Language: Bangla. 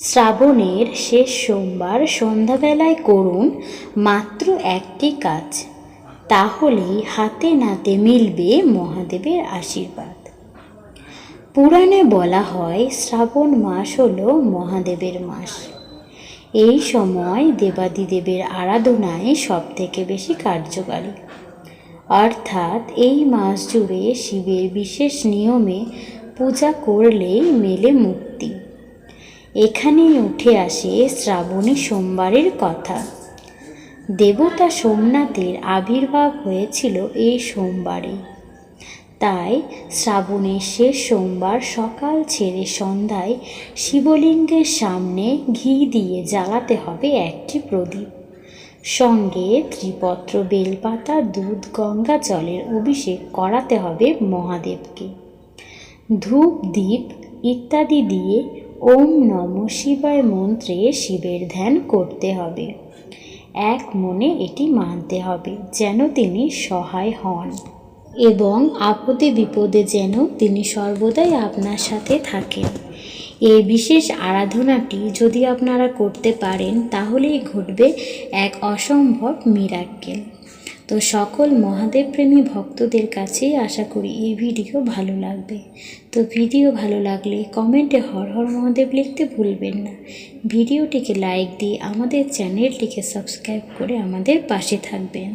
শ্রাবণের শেষ সোমবার সন্ধ্যাবেলায় করুন মাত্র একটি কাজ, তাহলেই হাতে নাতে মিলবে মহাদেবের আশীর্বাদ। পুরাণে বলা হয়, শ্রাবণ মাস হল মহাদেবের মাস। এই সময় দেবাদিদেবের আরাধনায় সবথেকে বেশি কার্যকারী। অর্থাৎ এই মাস জুড়ে শিবের বিশেষ নিয়মে পূজা করলেই মেলে মুক্তি। এখানেই উঠে আসে শ্রাবণী সোমবারের কথা। দেবতা সোমনাথের আবির্ভাব হয়েছিল এই সোমবারে। তাই শ্রাবণের শেষ সোমবার সকাল ছেড়ে সন্ধ্যায় শিবলিঙ্গের সামনে ঘি দিয়ে জ্বালাতে হবে একটি প্রদীপ। সঙ্গে ত্রিপত্র, বেলপাতা, দুধ, গঙ্গা জলের অভিষেক করাতে হবে মহাদেবকে। ধূপ দ্বীপ ইত্যাদি দিয়ে ওম নম শিবায় মন্ত্রে শিবের ধ্যান করতে হবে। এক মনে এটি মানতে হবে, যেন তিনি সহায় হন। এবং আপদে বিপদে যেন তিনি সর্বদাই আপনার সাথে থাকেন। এই বিশেষ আরাধনাটি যদি আপনারা করতে পারেন, তাহলেই ঘটবে এক অসম্ভব মিরাক্কেল তো সকল মহাদেব প্রেমী ভক্তদের কাছে আশা করি এই ভিডিও ভালো লাগবে। তো ভিডিও ভালো লাগলে কমেন্টে হর হর মহাদেব লিখতে ভুলবেন না। ভিডিওটিকে লাইক দিয়ে আমাদের চ্যানেলটিকে সাবস্ক্রাইব করে আমাদের পাশে থাকবেন।